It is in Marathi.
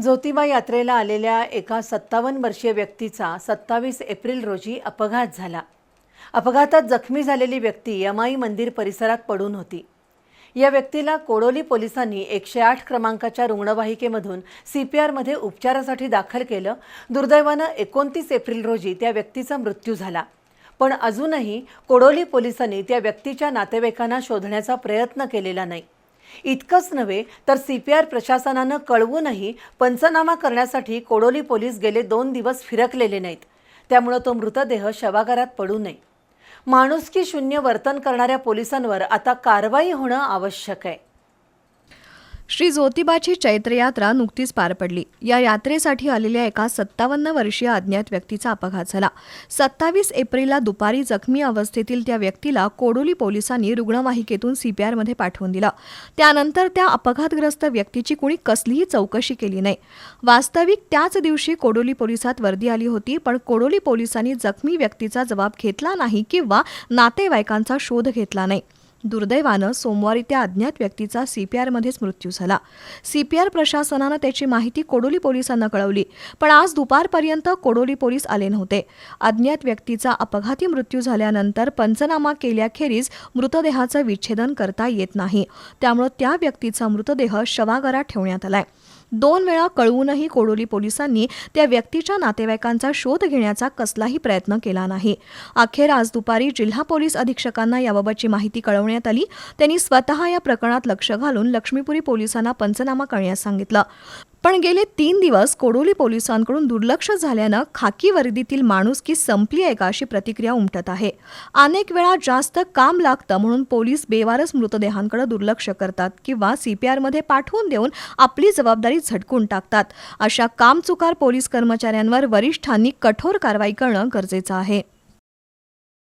ज्योतिबा यात्रेला आलेल्या एका सत्तावन्न वर्षीय व्यक्तीचा सत्तावीस एप्रिल रोजी अपघात झाला. अपघातात जखमी झालेली व्यक्ती यमाई मंदिर परिसरात पडून होती. या व्यक्तीला कोडोली पोलिसांनी एकशे आठ क्रमांकाच्या रुग्णवाहिकेमधून सी पी आरमध्ये उपचारासाठी दाखल केलं. दुर्दैवानं एकोणतीस एप्रिल रोजी त्या व्यक्तीचा मृत्यू झाला. पण अजूनही कोडोली पोलिसांनी त्या व्यक्तीच्या नातेवाईकांना शोधण्याचा प्रयत्न केलेला नाही. इतकंच नव्हे तर सी पी आर प्रशासनानं कळवूनही पंचनामा करण्यासाठी कोडोली पोलीस गेले दोन दिवस फिरकलेले नाहीत. त्यामुळं तो मृतदेह शवागारात पडू नये. माणुसकी शून्य वर्तन करणाऱ्या पोलिसांवर आता कारवाई होणं आवश्यक आहे. श्री ज्योतिबाची चैत्रयात्रा नुकतीच पार पडली. या यात्रेसाठी आलेल्या एका सत्तावन्न वर्षीय अज्ञात व्यक्तीचा अपघात झाला. सत्तावीस एप्रिलला दुपारी जखमी अवस्थेतील त्या व्यक्तीला कोडोली पोलिसांनी रुग्णवाहिकेतून सीपीआरमध्ये पाठवून दिलं. त्यानंतर त्या अपघातग्रस्त व्यक्तीची कुणी कसलीही चौकशी केली नाही. वास्तविक त्याच दिवशी कोडोली पोलिसात वर्दी आली होती पण कोडोली पोलिसांनी जखमी व्यक्तीचा जबाब घेतला नाही किंवा नातेवाईकांचा शोध घेतला नाही. दुर्दैवानं सोमवारी त्या अज्ञात व्यक्तीचा सीपीआरमध्येच मृत्यू झाला. सीपीआर प्रशासनानं त्याची माहिती कोडोली पोलिसांना कळवली पण आज दुपारपर्यंत कोडोली पोलीस आले नव्हते. अज्ञात व्यक्तीचा अपघाती मृत्यू झाल्यानंतर पंचनामा केल्याखेरीज मृतदेहाचं विच्छेदन करता येत नाही. त्यामुळं त्या व्यक्तीचा मृतदेह शवागारात ठेवण्यात आलाय. दोन वेळा कळवूनही कोडोली पोलिसांनी त्या व्यक्तीच्या नातेवाईकांचा शोध घेण्याचा कसलाही प्रयत्न केला नाही. अखेर आज दुपारी जिल्हा पोलीस अधीक्षकांना याबाबतची माहिती कळवण्यात आली. त्यांनी स्वतः या प्रकरणात लक्ष घालून लक्ष्मीपुरी पोलिसांना पंचनामा करण्यास सांगितलं. पण गेले तीन दिवस कोडोली पोलिसांकडून दुर्लक्ष झाल्यानं खाकी वर्दीतील माणूस की संपली आहे का अशी प्रतिक्रिया उमटत आहे. अनेक वेळा जास्त काम लागतं म्हणून पोलीस बेवारस मृतदेहांकडे दुर्लक्ष करतात किंवा सीपीआरमध्ये पाठवून देऊन आपली जबाबदारी झटकून टाकतात. अशा कामचुकार पोलीस कर्मचाऱ्यांवर वरिष्ठांनी कठोर कारवाई करणं गरजेचं आहे.